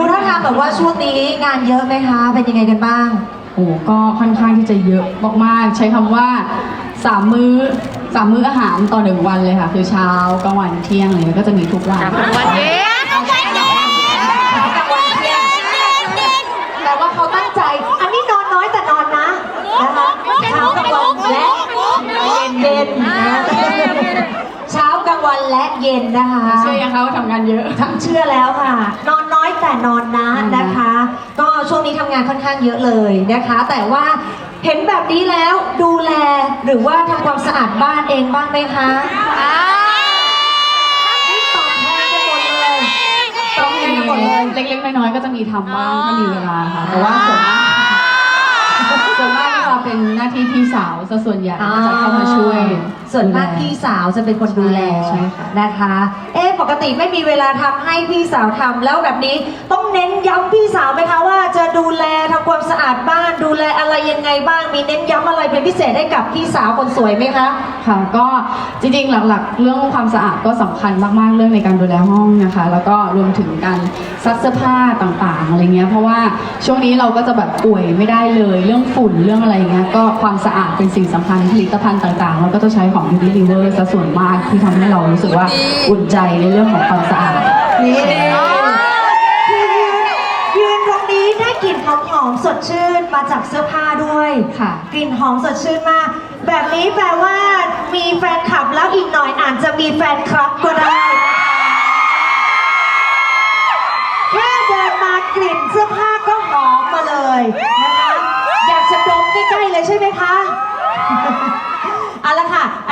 ดูท่าทางแบบว่าช่วงนี้งานเยอะไหมคะ เป็นยังไงกันบ้าง โอ้ก็ค่อนข้างที่จะเยอะมากๆใช้คำว่าสามมื้อสามมื้ออาหารต่อหนึ่งวันเลยค่ะ คือเช้ากลางวันเที่ยงอะไรเงี้ยก็จะมีทุกวัน วันนี้เช้ากลางวันเที่ยงแต่ว่าเขาตั้งใจ อันนี้นอนน้อยแต่นอนนะนะคะเช้ากลางวันและเย็นนะเช้ากลางวันและเย็นนะคะ เชื่อยังคะว่าทำงานเยอะ ทั้งเชื่อแล้วค่ะนอนน้อย แต่นอนนะอืมนะคะ ก็ช่วงนี้ทำงานค่อนข้างเยอะเลยนะคะ แต่ว่าเห็นแบบนี้แล้วดูแลหรือว่าทำความสะอาดบ้านเองบ้างไหมคะนี่ตอบแทนกันหมดเลยตอบแทนกันหมดเลย เล็กๆน้อยๆก็จะมีทำบ้างถ้ามีเวลาค่ะแต่ว่าส่วนมากส่วนมากจะเป็นหน้าที่พี่สาวซะส่วนใหญ่ก็จะเข้ามาช่วย ส่วนมากดูแลพี่สาวจะเป็นคนดูแลใช่ค่ะนะคะ เอ๊ะ ปกติไม่มีเวลาทำให้พี่สาวทำแล้วแบบนี้ต้องเน้นย้ำพี่สาวไหมคะว่าจะดูแลทำความสะอาดบ้านดูแลอะไรยังไงบ้างมีเน้นย้ำอะไรเป็นพิเศษให้กับพี่สาวคนสวยไหมคะค่ะก็จริงๆหลักๆ เรื่องความสะอาดก็สำคัญมากๆเรื่องในการดูแลห้องนะคะ แล้วก็รวมถึงการซักเสื้อผ้าต่างๆอะไรเงี้ยเพราะว่าช่วงนี้เราก็จะแบบป่วยไม่ได้เลย เรื่องฝุ่นเรื่องอะไรเงี้ยก็ความสะอาดเป็นสิ่งสำคัญผลิตภัณฑ์ต่างๆ เราก็จะใช้ของ Unilever ซะส่วนมากที่ทำให้เรารู้สึกว่าอุ่นใจในเรื่องของความสะอาดนี่คือยืนยืนตรงนี้ได้กลิ่นหอมๆสดชื่นมาจากเสื้อผ้าด้วยค่ะ กลิ่นหอมสดชื่นมาก แบบนี้แปลว่ามีแฟนคลับแล้วอีกหน่อยอาจจะมีแฟนคลับก็ได้แค่เดินมากลิ่นเสื้อผ้าก็หอมมาเลยนะคะอยากจะดมใกล้ๆเลยใช่ไหมคะเอาละค่ะอั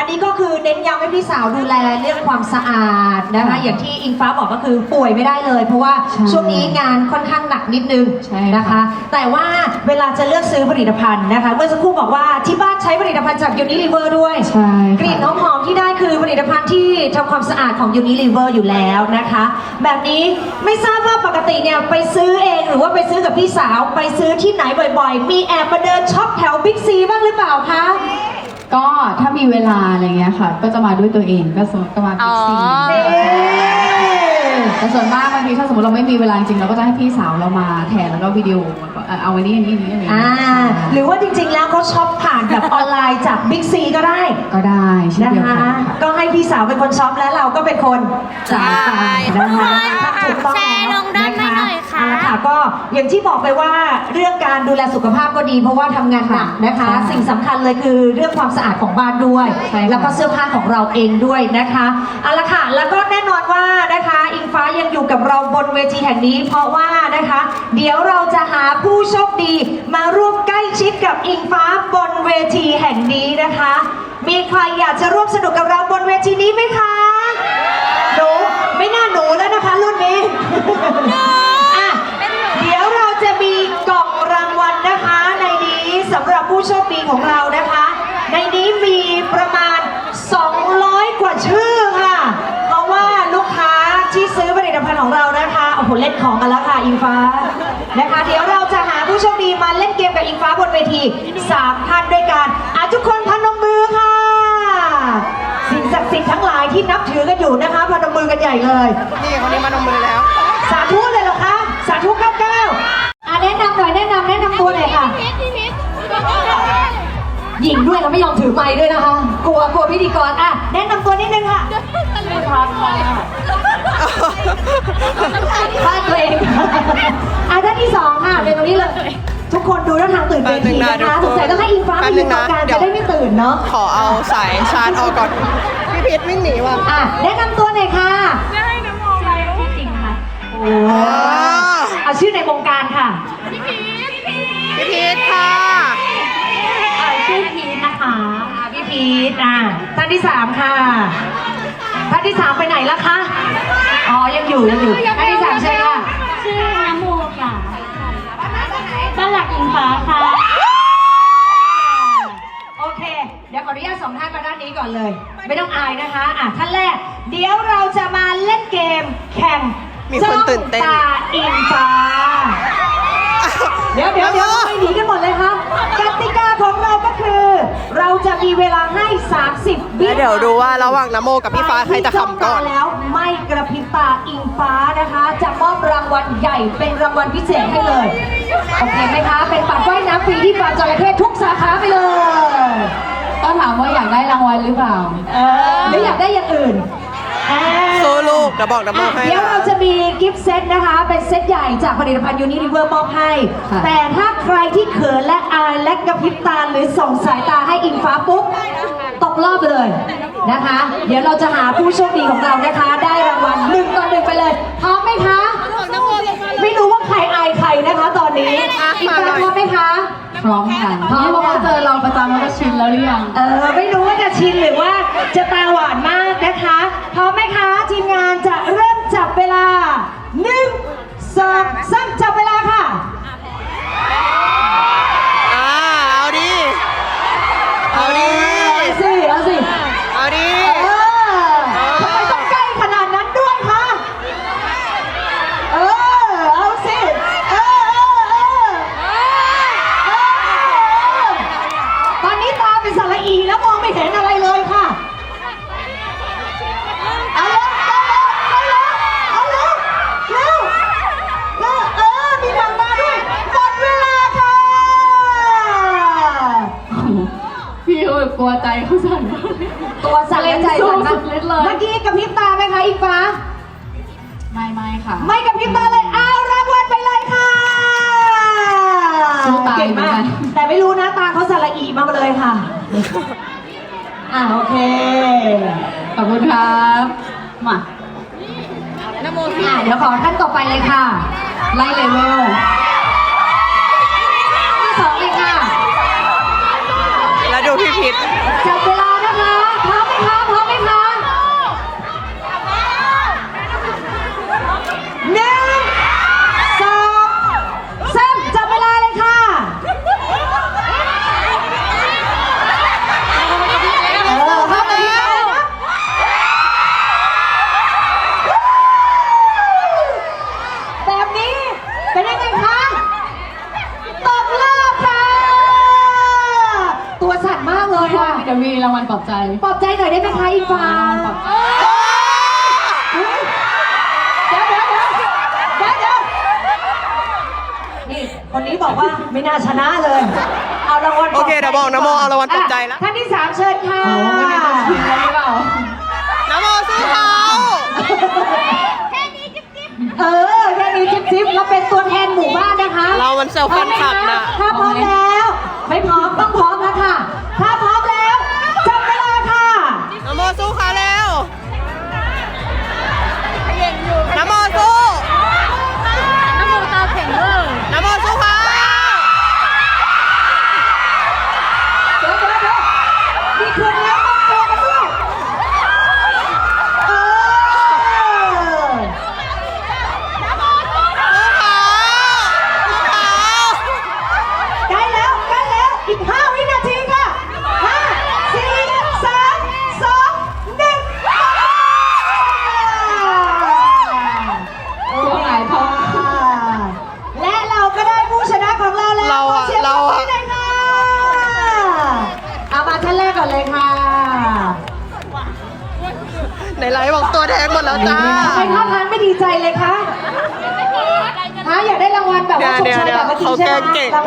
นนี้ก็คือเน้นย้ำให้พี่สาวดูแลเรื่องความสะอาดนะคะอย่างที่อิงฟ้าบอกก็คือป่วยไม่ได้เลย เพราะว่าใช่ช่วงนี้งานค่อนข้างหนักนิดนึงใช่นะคะ แต่ว่าเวลาจะเลือกซื้อผลิตภัณฑ์นะคะเมื่อสักครู่บอกว่าที่บ้านใช้ผลิตภัณฑ์จาก Unilever ด้วย ใช่ค่ะกลิ่นหอมๆที่ได้คือผลิตภัณฑ์ที่ทำความสะอาดของ Unilever อยู่แล้วนะคะ แบบนี้ไม่ทราบว่าปกติเนี่ยไปซื้อเองหรือว่าไปซื้อกับพี่สาว ไปซื้อที่ไหนบ่อยๆ มีแอบมาเดินช็อปแถวบิ๊กซีบ้างหรือเปล่าคะ ก็ถ้ามีเวลาอะไรเงี้ยค่ะ ก็จะมาด้วยตัวเองก็สมมติก็มาบิ๊กซีอ๋อเอ๊ะแต่ส่วนมากบางทีถ้าสมมติเราไม่มีเวลาจริงเราก็จะให้พี่สาวเรามาแทนแล้วก็วิดีโอเอ่อเอาวันนี้อันนี้อันนี้อะไรอย่างอ่าเงี้ยหรือว่าจริงๆ แล้วเขาช็อปผ่านแบบออนไลน์จากบิ๊กซีก็ได้ก็ได้เช่นนะเดียวคะกันค่ะ ก็ให้พี่สาวเป็นคนช็อปแล้วเราก็เป็นคนจ่ายตังค์นะคะถูกต้องแชร์ลงด้านในหน่อย ค่ะเอาละค่ะก็อย่างที่บอกไปว่าเรื่องการดูแลสุขภาพก็ดี เพราะว่าทำงานหนักนะคะ ใช่สิ่งสำคัญเลยคือเรื่องความสะอาดของบ้านด้วย ใช่ค่ะ แล้วก็เสื้อผ้าของเราเองด้วยนะคะเอาละค่ะแล้วก็แน่นอนว่านะคะอิงฟ้ายังอยู่กับเราบนเวทีแห่งนี้ เพราะว่านะคะ เดี๋ยวเราจะหาผู้โชคดี มาร่วมใกล้ชิดกับอิงฟ้าบนเวทีแห่งนี้นะคะ มีใครอยากจะร่วมสนุกกับเราบนเวทีนี้ไหมคะ หนูไม่น่าหนูแล้วนะคะรุ่นนี้ อะเดี๋ยวเราจะมีกล่องรางวัลนะคะ ในนี้สำหรับผู้โชคดีของเรานะคะ ในนี้มีประมาณ 200 กว่าชื่อค่ะ เพราะว่าลูกค้าที่ซื้อผลิตภัณฑ์ของเรานะคะโอ้โหเล่นของกันแล้วค่ะอิงฟ้านะคะ เดี๋ยวเราจะหาผู้โชคดีมาเล่นเกมกับอิงฟ้าบนเวทีสามท่านด้วยกันอะทุกคนพนมมือค่ะสิ่งศักดิ์สิทธิ์ทั้งหลายที่นับถือกันอยู่นะคะพนมมือกันใหญ่เลยนี่คนนี้มานมมือแล้ว สาธุเลยเหรอคะสาธุเก้าเก้าอะแนะนำหน่อยแนะนำแนะนำตัวหน่อยค่ะ หญิงด้วยเราไม่ยอมถือไม้ด้วยนะคะ กลัวกลัวพิธีกรอะแนะนำตัวนิดนึงค่ะบ้านตัวเองอะท่านที่สองค่ะเป็นตรงนี้เลย ทุกคนดูท่าทางตื่นเต้นทีนะคะสงสัยต้องให้อิงฟ้ามายืนตรงกลางจะได้ไม่ตื่นเนาะขอเอาสายชาร์จออกก่อนพี่พีทวิ่งหนีว่ะอะแนะนำตัวหน่อย พี่พีทอะท่านที่สามค่ะ ท่านที่สามไปไหนแล้วคะ อ๋อ ยังอยู่ยังอยู่ ท่านที่สามใช่ค่ะ ชื่อน้ำโมค่ะ บ้านหลักอิงฟ้าค่ะ โอเค เดี๋ยวขออนุญาตสองท่านมาด้านนี้ก่อนเลย ไม่ต้องอายนะคะ อะ ท่านแรก เดี๋ยวเราจะมาเล่นเกมแข่งมีคนตื่นเต้น จ้องตาอิงฟ้า เดี๋ยวเดี๋ยวเดี๋ยวไปหนีกันหมดเลยครับกติ คือเราจะมีเวลาให้ 30วิแล้วเดี๋ยวดูว่าระหว่างนโมกับพี่ฟ้าใครจะขำก่อนใครที่จ้งตาแล้วไม่กระพริบตาอิงฟ้านะคะ จะมอบรางวัลใหญ่เป็นรางวัลพิเศษให้เลย โอเคไหมคะ เป็นปัดว่ายน้ำฟรีที่ฟาร์มจระเข้ทุกสาขาไปเลย ต้องถามว่าอยากได้รางวัลหรือเปล่าเออหรืออยากได้อย่างอื่นอ่า สู้ลูกเดี๋ยวบอกนโมให้เดี๋ยวนะเราจะมีกิฟต์เซตนะคะ เป็นเซตใหญ่จากผลิตภัณฑ์ยูนิลิเวอร์มอบให้ค่ะแต่ถ้าใครที่เขินและอายและกระพริบตาหรือส่งสายตาให้อิงฟ้าปุ๊บตกรอบเลยนะคะ เดี๋ยวเราจะหาผู้โชคดีของเรานะคะ ได้รางวัลหนึ่งต่อหนึ่งไปเลยพร้อมไหมคะ ไม่รู้ว่าใครอายใครนะคะตอนนี้อิงฟ้าพร้อมไหมคะพร้อมค่ะพร้อมนี่เพราะว่าเจอเราประจำแล้วก็ชินแล้วหรือยังเออไม่รู้ว่าจะชินหรือว่า จะตาหวานมากนะคะพร้อมไหมคะ ทีมงานจะเริ่มจับเวลาหนึ่งสองสามจับเวลา กลัวใจเขาสั่นตัวสั่นและใจสั่นสู้สุดฤทธิ์เลย เมื่อกี้กระพริบตาไหมคะอีกฟ้า ไม่ไม่ค่ะ ไม่กระพริบตาเลยเอารางวัลไปเลยค่ะสู้ตายเก่งมาก เหมือนกัน แต่ไม่รู้นะตาเขาสระอีมาเลยค่ะ อ่าโอเค ขอบคุณครับมาอ่าเดี๋ยวขอท่านต่อไปเลยค่ะ ไล่เลเวลที่สองเลยค่ะ แล้วดูพี่พิษ จับเวลา ใจหน่อยได้ไหมคะอีฟ้าปลอบใจอุ๊ยเดี๋ยวเดี๋ยวเดี๋ยวเดี๋ยวเดี๋ยวนี่คนนี้บอกว่าไม่น่าชนะเลย เอารางวัลปลโออบเคเดี๋ยวบอกนะโมเอารางวัลปลอบใจแล้ว ท่านที่สามเชิญค่ะโอ้โหไม่น่าจะชินแล้วหรือเปล่านโมสู้เขาเออแค่นี้จิ๊บจิ๊บเราเป็นตัวแทนหมู่บ้านนะคะเรามันเซลล์แฟนคลับนะ ถ้าพร้อมแล้ว ไม่พร้อมต้องพร้อมแล้วค่ะถ้า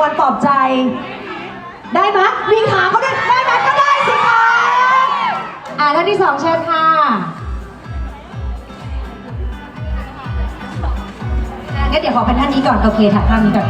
ยวไหมเขาแกล้งเก่งรางวัลปลอบใจ ได้ไหมมีขาเขาด้ได้ไหมก็ได้สิคะอ่าท่านที่สองเชิญค่ะอะงั้นเดี๋ยวขอเป็นท่านนี้ก่อน โอเคค่ะท่านนี้ก่อน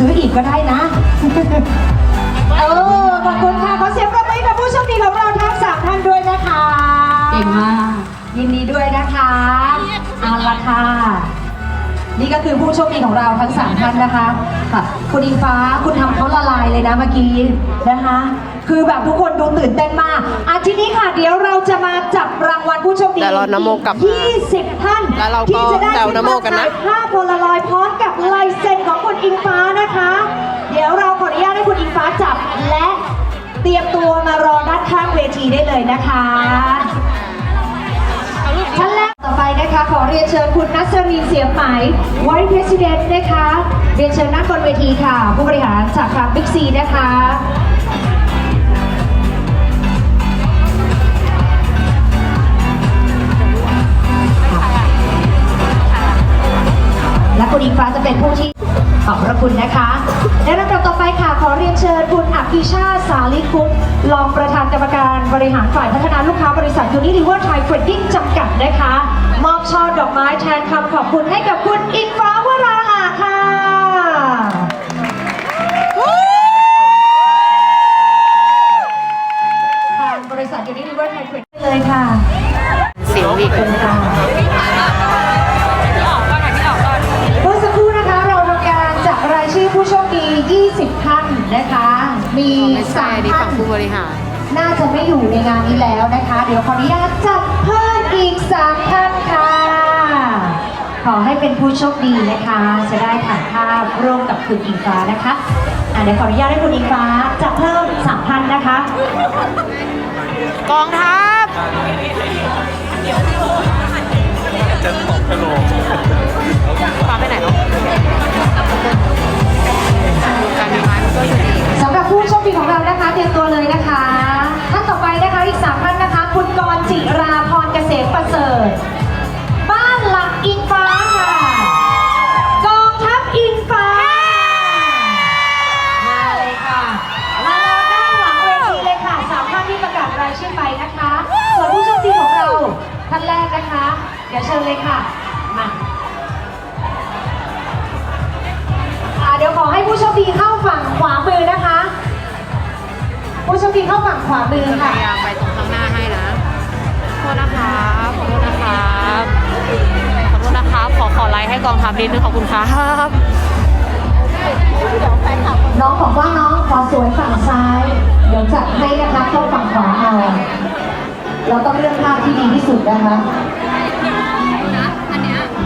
ซื้ออีกก็ได้นะ เออ ขอบคุณค่ะ ขอเสียงปรบมือให้กับผู้โชคดีของเราทั้งสามท่านด้วยนะคะ เก่งมาก ยินดีด้วยนะคะ เอาละค่ะ นี่ก็คือผู้โชคดีของเราทั้งสามท่านนะคะค่ะคุณอิงฟ้าคุณทำเขาละลายเลยนะเมื่อกี้นะคะ คือแบบทุกคนดูตื่นเต้นมากอะทีนี้ค่ะ เดี๋ยวเราจะมาจับรางวัลผู้โชคดีเดี๋ยวรอนโมกลับมา20 ท่านแล้วเราก็ที่จะได้แซวนโมกันนะถ่ายภาพโพลารอยด์พร้อมกับลายเซ็นของคุณอิงฟ้านะคะ เดี๋ยวเราขออนุญาตให้คุณอิงฟ้าจับและเตรียมตัวมารอด้านข้างเวทีได้เลยนะคะท่านแรกต่อไปนะคะ ขอเรียนเชิญคุณนัสรีนเสียงไหม Vice President นะคะ เรียนเชิญนั่งบนเวทีค่ะ ผู้บริหารสาขาบิ๊กซีนะคะ คุณอิงฟ้าจะเป็นผู้ที่ขอบพระคุณนะคะและลำดับต่อไปค่ะขอเรียนเชิญคุณอภิชาติสาลิคุปรองประธานกรรมการบริหารฝ่ายพัฒนาลูกค้าบริษัทยูนิลิเวอร์ไทยเทรดดิ้งจำกัดนะคะ มอบช่อดอกไม้แทนคำขอบคุณให้กับคุณอิงฟ้า มีไม่ใช่สามอันนี่ท่าฝั่นงผู้บริหาร น่าจะไม่อยู่ในงานนี้แล้วนะคะ เดี๋ยวขออนุญาตจับเพิ่มอีก3ท่านค่ะ ขอให้เป็นผู้โชคดีนะคะ จะได้ถ่ายภาพร่วมกับคุณอิงฟ้านะคะอะเดี๋ยวขออนุญาตให้คุณอิงฟ้าจับเพิ่ม3ท่านนะคะ กองทัพฟ้าไปไหนเนาะการมีไม้มันก็อยู่ดี สำหรับผู้โช คดีของเรานะคะ เตรียมตัวเลยนะคะท่านต่อไปนะคะอีกสามท่านนะคะ คุณกรณ์จิราพรเกษมประเสริฐ บ้านหลักอิงฟ้าค่ะกองทัพอิงฟ้ามาเลยค่ะมารอด้านหลังเวทีเลยค่ะสามท่านที่ประกาศรายชื่อไปนะคะส่วนผู้โชคดีของเราท่านแรกนะคะ เดี๋ยวเชิญเลยค่ะมาอ่าเดี๋ยวขอให้ผู้โชคดีเข้าฝั่งขวามือนะคะ ผู้โชคดีเข้าฝั่งขวามือจะพค่ะ ยายามไปตรงข้างหน้าให้นะขอโทษนะครับขอโทษนะครับขอโทษนะครับ ขอขอไลค์ให้กองทัพนิดนึงขอบคุณครับน้องบอกว่าน้องขอสวยฝั่งซ้าย เดี๋ยวจัดให้นะคะเข้าฝั่งขวาเอาเราต้องเลือกภาพที่ดีที่สุดนะคะ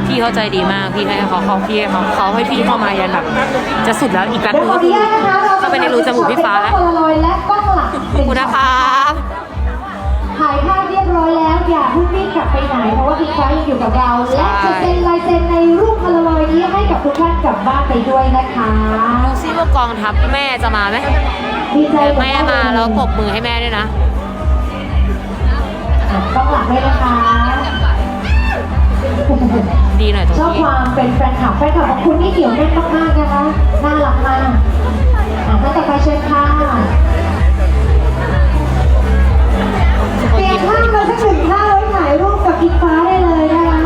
พี่เข้าใจดีมากพี่ให้เขาเขาพี่ให้เขาเขาให้พี่เข้ามายันแบบจะสุดแล้วอีกแป๊บเดี๋นึยวงขอก็อนุคือญาตนะคะเราเข้าไปในรูจมูกพี่ฟ้าแล้ว เป็นกล้องโพลารอยด์และกล้องหลัก ขอบคุณนะครับถ่ายภาพเรียบร้อยแล้วอย่าเพิ่งรีบกลับไปไหนเพราะว่าพี่ฟ้ายังอยู่กับเรา และจะเซ็นลายเซ็นในรูปโพลารอยด์นี้ให้กับทุกท่านกลับบ้านไปด้วยนะคะดูซิว่ากองทัพแม่จะมาไหมดีใจแม่มาแล้วปรบมือให้แม่ด้วยนะอะต้องหลักด้วยนะคะ ดีหน่อยตรงชอบนี้ความเป็นแฟนคลับแฟนคลับของคุณนี่เกี่ยวแน่นมากๆนะคะน่ารักมากอะท่านต่อไปเชิญค่ะ ทุกคนเตรียยิ้มมภาพมาสักหนึ่งภาพไว้ถ่ายรูปกับอิงฟ้าได้เลยนะคะ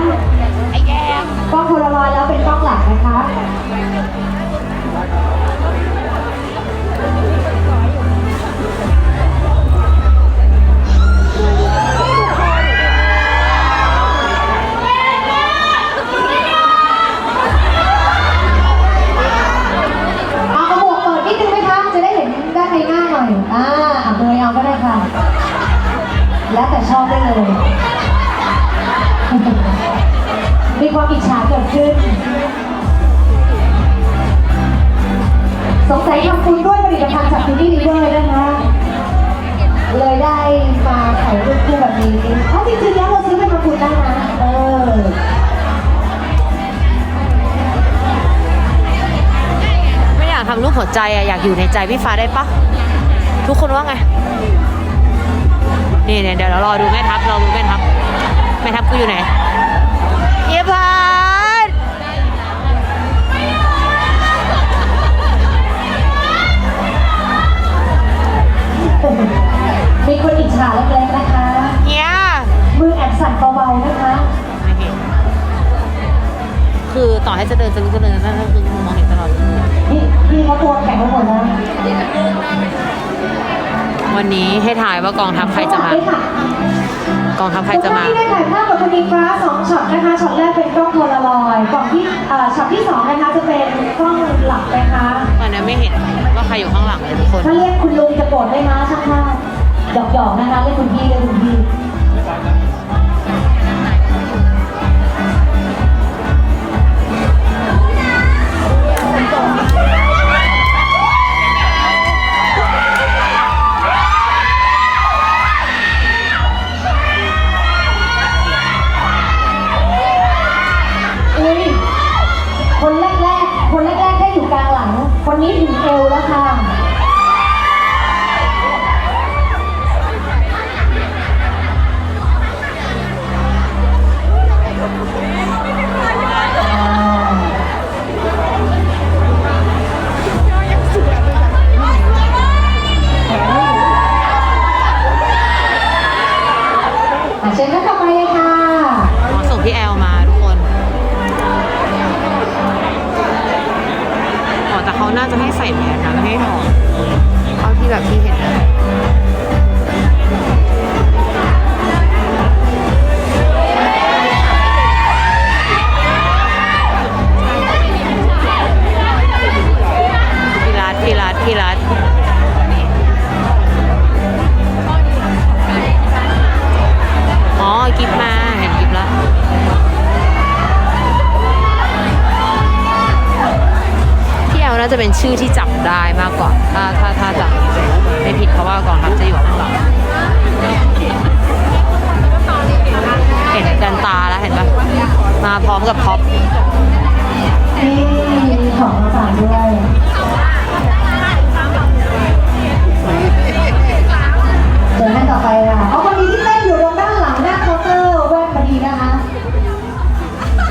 ไอ้แก้มกล้องโพลารอยด์แล้วเป็นกล้องหลักนะคะ ทำรูปหัวใจอะอยากอยู่ในใจพี่ฟ้าได้ปะทุกคนว่าไงนี่เนี่ยเดี๋ยวเรารอดูแม่ทัพรอดูแม่ทัพแม่ทัพกูอยู่ไหนเยพัดมีคนอิจฉาเล็กๆนะคะเฮียมือแอบสั่นเบาๆนะคะไม่เห็นคือต่อให้จะเดินจะลุกจะเดินนั่นก็คือ มองเห็นตลอดพี่พี่เขาตัวแข็งไปหมดนะวันนี้ให้ถ่ายว่ากองทัพใครจะมาด้วยค่ะกองทัพใครจะมา ทุกท่านที่ได้ถ่ายภาพกับคุณอิงฟ้าสองช็อตนะคะช็อตแรกเป็นกล้องโพลารอยด์กล้องที่เอ่อช็อตที่สองนะคะจะเป็นกล้องหลักนะคะตอนนี้ไม่เห็นว่าใครอยู่ข้างหลังเลยทุกคน ถ้าเรียกคุณลุงจะโกรธไหมคะช่างภาพหยอกๆนะคะเรียกคุณพี่เรียกคุณพี่ นี้ถึงเอวแล้วค่ะ กิฟมาเห็นกิฟแล้วพี่แอลน่าจะเป็นชื่อที่จับได้มากกว่าถ้าถ้าถ้าจำไม่ผิดเพราะว่ากองทัพจะอยู่ข้างหลังเห็นกันตาแล้วเห็นปะมาพร้อมกับท็อปนี่ของมาฝากด้วย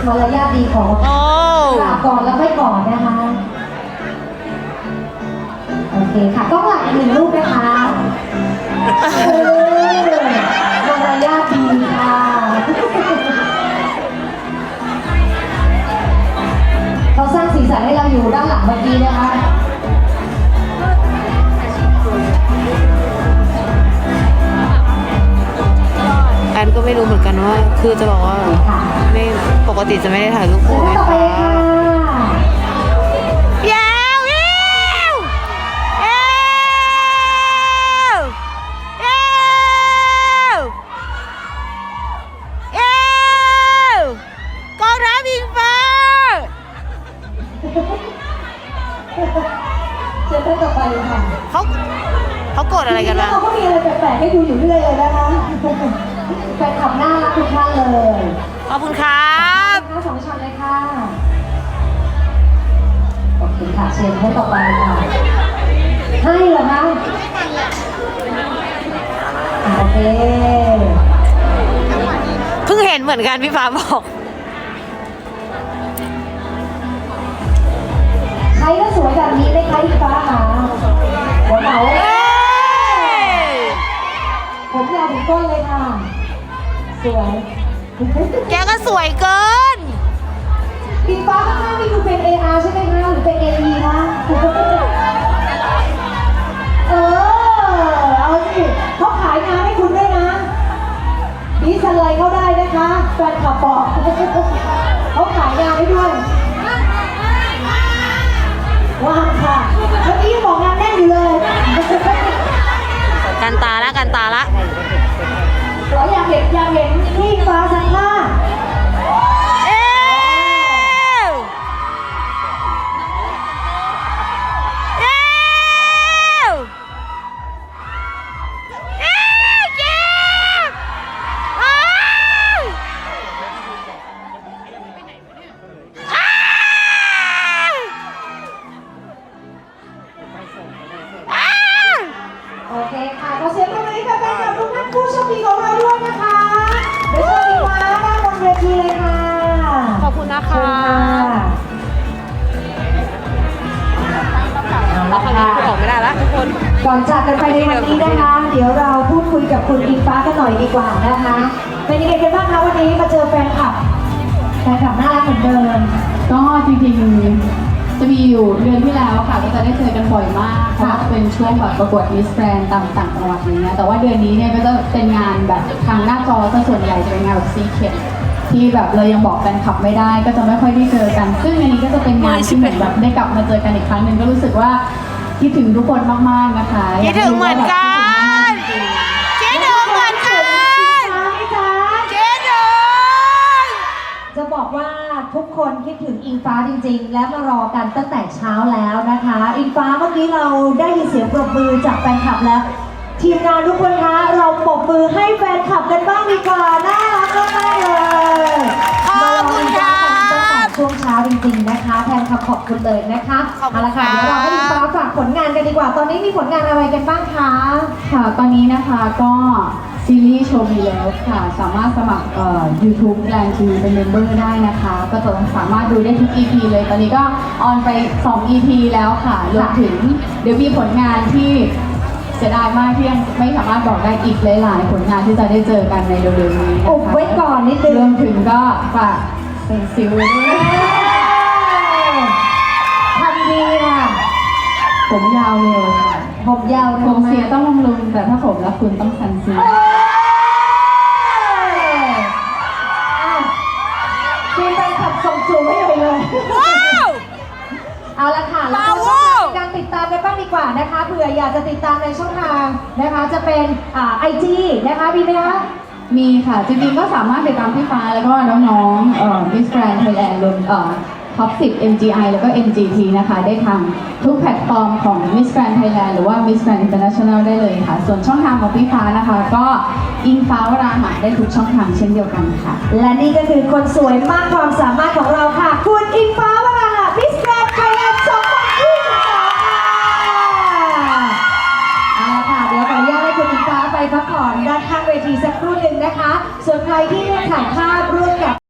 มารยาทดีของโอ้กราบก่อนแล้วไม่ก่อนนะคะ โอเคค่ะต้องหลักอีกหนึ่งรูปนะคะเออมารยาทดีค่ะเขาสร้างสีสันให้เราอยู่ด้านหลังเมื่อกี้นะคะ ก็ไม่รู้เหมือนกันว่า คือจะบอกว่าไม่ปกติจะไม่ได้ถ่ายรูปคู่ไหมท่านต่อไปคะเลยค่ะยวยิวเอวเอวกองทัพอิงฟ้าเชิญท่านต่อไปเลยค่ะเขาเขาโกรธอะไรกันจงๆบ้างเขาก็มีอะไรแปลกๆให้ดูอยู่เรื่อยเลยนะคะ แฟนคลับน่ารักทุกท่านเลยขอบคุณครับทั้งสองชั้นเลยค่ะโอเคค่ะเชิญท่านต่อไปค่ะให้เหรอคะอะโอเคเพิ่งเห็นเหมือนกันพี่ฟ้าบอกใครก็สวยแบบนี้ไหมคะอีฟ้าคะหัวเหมาผมยาว ถึงก้นเลยค่ะ สวย แกก็สวยเกินอีฟ้าข้างหน้านี่คือเป็น AR ใช่ไหมคะหรือเป็น AE คะเออ เอาสิเขาขายงานให้คุณด้วยนะดีสไลด์เขาได้นะคะแฟนขับบอกเขาขายงานให้ด้วยว่างค่ะเมื่อกี้บอกงานแน่นอยู่เลย กันตาละกันตาละเรา อยากเห็นอยากเห็นพี่ฟ้าสักผ้าง ประกวดมิสแกรนตามต่างจังหวัดอย่างเงี้ยแต่ว่าเดือนนี้เนี่ยก็จะเป็นงานแบบทางหน้าจอซะส่วนใหญ่จะเป็นงานแบบซีเคทที่แบบเรายังบอกแฟนคลับไม่ได้ ก็จะไม่ค่อยได้เจอกัน ซึ่งอันนี้ก็จะเป็นงานที่เหมือนแบบได้กลับมาเจอกันอีกครั้งหนึ่งก็รู้สึกว่าคิดถึงทุกคนมากๆนะคะคิดถึงเหมือนกัน คิดถึงมากๆจริงๆ คิดถึงเหมือนกัน ฟ้าไหมจ๊ะ คิดถึง จะบอกว่าทุก คนคิดถึงอิงฟ้าจริง ๆ และมารอกันตั้งแต่เช้าแล้วนะคะ อิงฟ้าเมื่อกี้เราได้ยินเสียงปรบมือจากแฟนคลับแล้ว ทีมงานทุกคนคะเราปรบมือให้แฟนคลับกันบ้างดีกว่าน่ารักมากเลย ช่วงเช้าจริงๆนะคะแฟนคลับขอบคุณเลยนะคะขอบคุณเาละค่ะครับเดี๋ยวเราให้ดีกว่า ตอนนี้มีผลงานอะไรกันบ้างคะค่ะ ตอนนี้นะคะก็ซีรีส์โชว์มีแล้วค่ะ สามารถสมัครเอ่อ YouTube แรงทีวีเป็นเมมเบอร์ได้นะคะ ก็จะสามารถดูได้ทุก EP เลย ตอนนี้ก็ออนไป 2 EP แล้วค่ะรวมถึงเดี๋ยวมีผลงานที่เสียดายมากที่ยังไม่สามารถบอกได้อีกหลาย ๆ ผลงานที่จะได้เจอกันในเร็วๆนี้นะคะ อุบไว้ก่อนนิดนึง รวมถึงก็ฝาก เป็นซิลด้วยทำดีค่ะผมยาวเร็วค่ะผมยาวผเร็วมเสียต้องบำรุงแต่ถ้าผมรักคุณต้องซันซีอ้าวคุณไปขับส่งจูบให้หน่อยเลยเอาละค่ะแล้วก็ช่องทางการติดตามกันบ้างดีกว่านะคะเผื่ออยากจะติดตามในช่องทางนะคะ จะเป็นอ่าไอจีนะคะมีไหมคะ มีค่ะ จริงๆก็สามารถติดตามพี่ฟ้าแล้วก็น้องๆเอ่อ Miss Grand Thailand รวมเอ่อ Top 10 MGI แล้วก็ MGT นะคะ ได้ทางทุกแพลตฟอร์มของ Miss Grand Thailand หรือว่า Miss Grand International ได้เลยค่ะ ส่วนช่องทางของพี่ฟ้านะคะ ก็อิงฟ้าวราหะได้ทุกช่องทางเช่นเดียวกันค่ะ และนี่ก็คือคนสวยมากความสามารถของเราค่ะ คุณอิงฟ้าวราหะมิสแกรนด์ไทยแลนด์2022ค่ะเอาละค่ะ เดี๋ยวขออนุญาตให้คุณอิงฟ้าไปพักผ่อนด้านข้างเวทีสักครู่หนึ่ง นะคะ ส่วนใครที่ถ่ายภาพร่วมกับ